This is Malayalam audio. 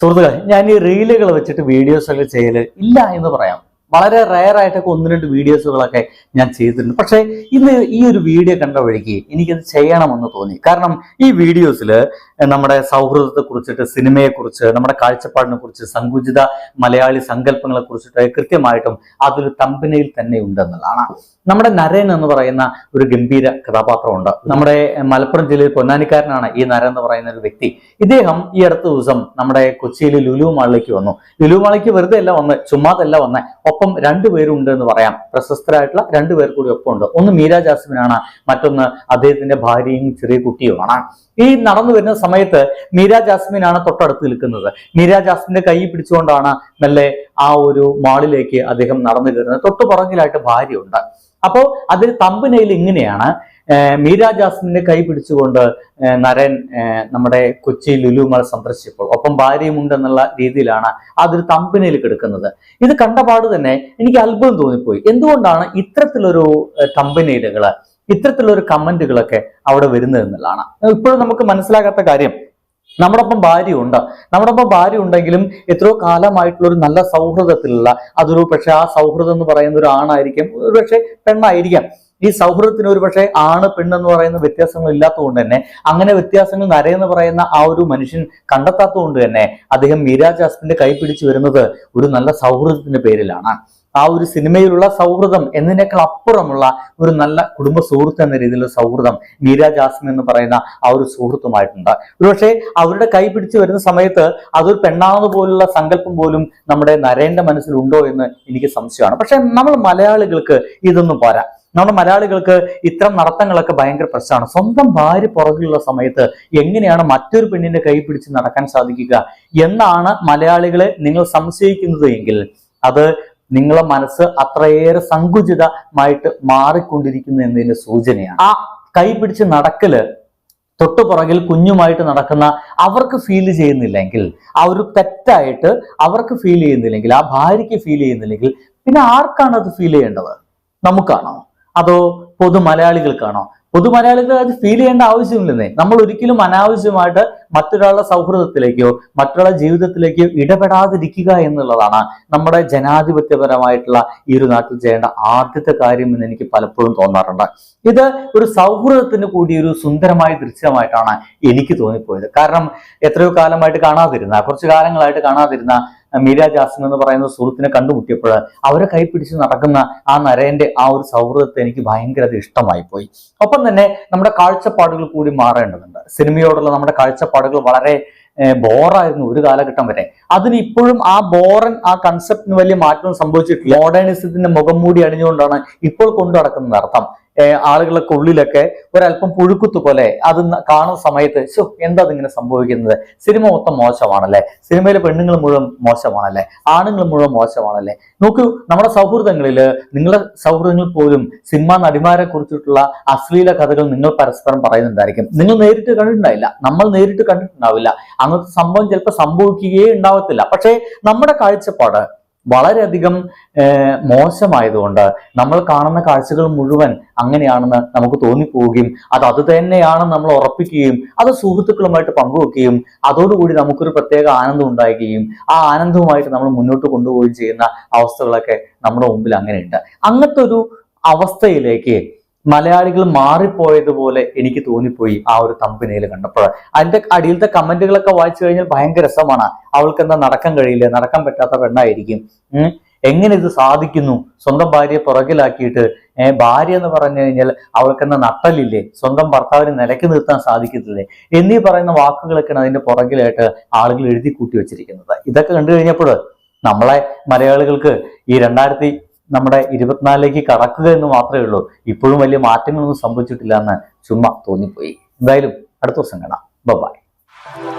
സുഹൃത്തുക്കളെ ഞാൻ ഈ റീലുകൾ വെച്ചിട്ട് വീഡിയോസ് ഒക്കെ ചെയ്യൽ ഇല്ല എന്ന് പറയാം. വളരെ റയർ ആയിട്ടൊക്കെ ഒന്ന് രണ്ട് വീഡിയോസുകളൊക്കെ ഞാൻ ചെയ്തിട്ടുണ്ട്. പക്ഷേ ഇന്ന് ഈ ഒരു വീഡിയോ കണ്ട വഴിക്ക് എനിക്കത് ചെയ്യണമെന്ന് തോന്നി. കാരണം ഈ വീഡിയോസിൽ നമ്മുടെ സൗഹൃദത്തെ കുറിച്ചിട്ട് സിനിമയെ കുറിച്ച് നമ്മുടെ കാഴ്ചപ്പാടിനെ കുറിച്ച് സങ്കുചിത മലയാളി സങ്കല്പങ്ങളെ കുറിച്ചിട്ട് കൃത്യമായിട്ടും അതൊരു തമ്പനയിൽ തന്നെ ഉണ്ടെന്നുള്ളതാണ്. നമ്മുടെ നരൻ എന്ന് പറയുന്ന ഒരു ഗംഭീര കഥാപാത്രമുണ്ട്. നമ്മുടെ മലപ്പുറം ജില്ലയിൽ പൊന്നാനിക്കാരനാണ് ഈ നരൻ എന്ന് പറയുന്ന ഒരു വ്യക്തി. ഇദ്ദേഹം ഈ അടുത്ത ദിവസം നമ്മുടെ കൊച്ചിയിൽ ലുലു മാളിലേക്ക് വന്നു. ലുലു മാളിലേക്ക് വെറുതെ അല്ല വന്ന് ചുമ്മാതല്ല വന്ന് ഒപ്പം രണ്ടുപേരുണ്ട് എന്ന് പറയാം. പ്രശസ്തരായിട്ടുള്ള രണ്ടുപേർ കൂടി ഒപ്പം ഉണ്ട് ഒന്ന് മീര ജാസ്മിനാണ്. മറ്റൊന്ന് അദ്ദേഹത്തിന്റെ ഭാര്യയും ചെറിയ കുട്ടിയുമാണ്. ഈ നടന്നു വരുന്ന സമയത്ത് മീര ജാസ്മിനാണ് തൊട്ടടുത്ത് നിൽക്കുന്നത്. മീര ജാസ്മിന്റെ കൈ പിടിച്ചുകൊണ്ടാണ് മെല്ലെ ആ ഒരു മാളിലേക്ക് അദ്ദേഹം നടന്നു കയറുന്നത്. തൊട്ടു പുറകിലായിട്ട് ഭാര്യയുണ്ട്. അപ്പോൾ അതിൽ തമ്പനയിൽ ഇങ്ങനെയാണ്. മീര കൈ പിടിച്ചുകൊണ്ട് നരൻ നമ്മുടെ കൊച്ചി ലുലുമൽ സന്ദർശിച്ചപ്പോൾ ഒപ്പം ഭാര്യയുമുണ്ടെന്നുള്ള രീതിയിലാണ് അതൊരു തമ്പനയിൽ കിടക്കുന്നത്. ഇത് കണ്ടപാട് തന്നെ എനിക്ക് അത്ഭുതം തോന്നിപ്പോയി. എന്തുകൊണ്ടാണ് ഇത്തരത്തിലൊരു തമ്പനയിലുകൾ ഇത്തരത്തിലൊരു കമന്റുകളൊക്കെ അവിടെ വരുന്നത് എന്നുള്ളതാണ്. ഇപ്പോഴും നമുക്ക് മനസ്സിലാകാത്ത കാര്യം നമ്മുടെ ഒപ്പം ഭാര്യ ഉണ്ട് ഭാര്യ ഉണ്ടെങ്കിലും എത്രയോ കാലമായിട്ടുള്ള ഒരു നല്ല സൗഹൃദത്തിലുള്ള അതൊരു പക്ഷെ ആ സൗഹൃദം എന്ന് പറയുന്ന ഒരു ആണായിരിക്കും ഒരു പക്ഷെ പെണ്ണായിരിക്കാം. ഈ സൗഹൃദത്തിന് ഒരു പക്ഷേ ആണ് പെണ്ണെന്ന് പറയുന്ന വ്യത്യാസങ്ങൾ ഇല്ലാത്തതുകൊണ്ട് തന്നെ അങ്ങനെ വ്യത്യാസങ്ങൾ നരയെന്ന് പറയുന്ന ആ ഒരു മനുഷ്യൻ കണ്ടെത്താത്തതുകൊണ്ട് തന്നെ അദ്ദേഹം മീരാജ് ജാസ്മിന്റെ കൈ പിടിച്ചു വരുന്നത് ഒരു നല്ല സൗഹൃദത്തിന്റെ പേരിലാണ്. ആ ഒരു സിനിമയിലുള്ള സൗഹൃദം എന്നതിനേക്കാൾ അപ്പുറമുള്ള ഒരു നല്ല കുടുംബ സുഹൃത്ത് എന്ന രീതിയിലുള്ള സൗഹൃദം മീരാജ് ജാസ്മിൻ എന്ന് പറയുന്ന ആ ഒരു സുഹൃത്തുമായിട്ടുണ്ട്. ഒരുപക്ഷെ അവരുടെ കൈ പിടിച്ചു വരുന്ന സമയത്ത് അതൊരു പെണ്ണാണെന്ന് പോലുള്ള സങ്കല്പം പോലും നമ്മുടെ നരേന്റെ മനസ്സിലുണ്ടോ എന്ന് എനിക്ക് സംശയമാണ്. പക്ഷെ നമ്മൾ മലയാളികൾക്ക് ഇതൊന്നും പോരാ. നമ്മുടെ മലയാളികൾക്ക് ഇത്തരം നടത്തങ്ങളൊക്കെ ഭയങ്കര പ്രശ്നമാണ്. സ്വന്തം ഭാര്യ പുറകിലുള്ള സമയത്ത് എങ്ങനെയാണ് മറ്റൊരു പെണ്ണിന്റെ കൈ പിടിച്ച് നടക്കാൻ സാധിക്കുക എന്നാണ് മലയാളികളെ നിങ്ങൾ സംശയിക്കുന്നത് എങ്കിൽ അത് നിങ്ങളെ മനസ്സ് അത്രയേറെ സങ്കുചിതമായിട്ട് മാറിക്കൊണ്ടിരിക്കുന്നു എന്നതിന്റെ സൂചനയാണ്. ആ കൈ പിടിച്ച് നടക്കൽ തൊട്ടു പുറകിൽ കുഞ്ഞുമായിട്ട് നടക്കുന്ന അവർക്ക് ഫീൽ ചെയ്യുന്നില്ലെങ്കിൽ ആ ഒരു തെറ്റായിട്ട് അവർക്ക് ഫീൽ ചെയ്യുന്നില്ലെങ്കിൽ ആ ഭാര്യയ്ക്ക് ഫീൽ ചെയ്യുന്നില്ലെങ്കിൽ പിന്നെ ആർക്കാണ് അത് ഫീൽ ചെയ്യേണ്ടത്? നമുക്കാണോ? അതോ പൊതു മലയാളികൾക്കാണോ പൊതു മലയാളികൾ അത് ഫീൽ ചെയ്യേണ്ട ആവശ്യമില്ലെന്നേ. നമ്മൾ ഒരിക്കലും അനാവശ്യമായിട്ട് മറ്റൊരാളുടെ സൗഹൃദത്തിലേക്കോ മറ്റൊരാളുടെ ജീവിതത്തിലേക്കോ ഇടപെടാതിരിക്കുക എന്നുള്ളതാണ് നമ്മുടെ ജനാധിപത്യപരമായിട്ടുള്ള ഈ ഒരു നാട്ടിൽ ചെയ്യേണ്ട ആദ്യത്തെ കാര്യം എന്ന് എനിക്ക് പലപ്പോഴും തോന്നാറുണ്ട്. ഇത് ഒരു സൗഹൃദത്തിന് കൂടി ഒരു സുന്ദരമായ ദൃശ്യമായിട്ടാണ് എനിക്ക് തോന്നിപ്പോയത്. കാരണം എത്രയോ കാലമായിട്ട് കാണാതിരുന്ന കുറച്ചു കാലങ്ങളായിട്ട് കാണാതിരുന്ന മീര ജാസ്മിൻ എന്ന് പറയുന്ന സുഹൃത്തിനെ കണ്ടുമുട്ടിയപ്പോൾ അവരെ കൈപ്പിടിച്ച് നടക്കുന്ന ആ നരേന്റെ ആ ഒരു സൗഹൃദത്തെ എനിക്ക് ഭയങ്കര ഇഷ്ടമായി പോയി ഒപ്പം തന്നെ നമ്മുടെ കാഴ്ചപ്പാടുകൾ കൂടി മാറേണ്ടതുണ്ട്. സിനിമയോടുള്ള നമ്മുടെ കാഴ്ചപ്പാടുകൾ വളരെ ബോറായിരുന്നു ഒരു കാലഘട്ടം വരെ. അതിന് ഇപ്പോഴും ആ ബോറൻ ആ കൺസെപ്റ്റിന് വലിയ മാറ്റം സംഭവിച്ചിട്ടില്ല. മോഡേണിസത്തിന്റെ മുഖം മൂടി അണിഞ്ഞുകൊണ്ടാണ് ഇപ്പോൾ കൊണ്ടു നടക്കുന്നത് അർത്ഥം. ആളുകളൊക്കെ ഉള്ളിലൊക്കെ ഒരല്പം പുഴുക്കുത്ത് പോലെ അത് കാണുന്ന സമയത്ത് ശോ എന്താ അതിങ്ങനെ സംഭവിക്കുന്നത്? സിനിമ മൊത്തം മോശമാണല്ലേ? സിനിമയിലെ പെണ്ണുങ്ങൾ മുഴുവൻ മോശമാണല്ലേ? ആണുങ്ങൾ മുഴുവൻ മോശമാണല്ലേ? നോക്കൂ നമ്മുടെ സൗഹൃദങ്ങളിൽ നിങ്ങളെ സൗഹൃദങ്ങൾ പോലും സിനിമാ നടിമാരെ കുറിച്ചിട്ടുള്ള അശ്ലീല കഥകൾ നിങ്ങൾ പരസ്പരം പറയുന്നുണ്ടായിരിക്കും. നിങ്ങൾ നേരിട്ട് കണ്ടിട്ടുണ്ടാവില്ല. നമ്മൾ നേരിട്ട് കണ്ടിട്ടുണ്ടാവില്ല. അങ്ങനത്തെ സംഭവം ചിലപ്പോൾ സംഭവിക്കുകയേ ഉണ്ടാവത്തില്ല. പക്ഷേ നമ്മുടെ കാഴ്ചപ്പാട് വളരെയധികം മോശമായതുകൊണ്ട് നമ്മൾ കാണുന്ന കാഴ്ചകൾ മുഴുവൻ അങ്ങനെയാണെന്ന് നമുക്ക് തോന്നിപ്പോവുകയും അത് അത് തന്നെയാണെന്ന് നമ്മൾ ഉറപ്പിക്കുകയും അത് സുഹൃത്തുക്കളുമായിട്ട് പങ്കുവെക്കുകയും അതോടുകൂടി നമുക്കൊരു പ്രത്യേക ആനന്ദം ഉണ്ടാകുകയും ആ ആനന്ദവുമായിട്ട് നമ്മൾ മുന്നോട്ട് കൊണ്ടുപോവുകയും ചെയ്യുന്ന അവസ്ഥകളൊക്കെ നമ്മുടെ മുമ്പിൽ അങ്ങനെയുണ്ട്. അങ്ങനത്തെ ഒരു അവസ്ഥയിലേക്ക് മലയാളികൾ മാറിപ്പോയതുപോലെ എനിക്ക് തോന്നിപ്പോയി ആ ഒരു തമ്പനയിൽ കണ്ടപ്പോൾ. അതിന്റെ അടിയിലത്തെ കമന്റുകളൊക്കെ വായിച്ചു കഴിഞ്ഞാൽ ഭയങ്കര രസമാണ്. അവൾക്ക് എന്താ നടക്കാൻ കഴിയില്ല നടക്കാൻ പറ്റാത്ത പെണ്ണായിരിക്കും. എങ്ങനെ ഇത് സാധിക്കുന്നു? സ്വന്തം ഭാര്യയെ പുറകിലാക്കിയിട്ട് ഭാര്യ എന്ന് പറഞ്ഞു കഴിഞ്ഞാൽ അവൾക്കെന്ന നട്ടലില്ലേ? സ്വന്തം ഭർത്താവിനെ നിലയ്ക്ക് നിർത്താൻ സാധിക്കത്തില്ലേ? എന്നീ പറയുന്ന വാക്കുകളൊക്കെയാണ് അതിന്റെ പുറകിലായിട്ട് ആളുകൾ എഴുതി കൂട്ടി വെച്ചിരിക്കുന്നത്. ഇതൊക്കെ കണ്ടു കഴിഞ്ഞപ്പോൾ നമ്മളെ മലയാളികൾക്ക് ഈ രണ്ടായിരത്തി നമ്മുടെ ഇരുപത്തിനാലിലേക്ക് കടക്കുക എന്ന് മാത്രമേ ഉള്ളൂ. ഇപ്പോഴും വലിയ മാറ്റങ്ങളൊന്നും സംഭവിച്ചിട്ടില്ല എന്ന് ചുമ്മാ തോന്നിപ്പോയി. എന്തായാലും അടുത്ത ദിവസം കാണാം. ബൈ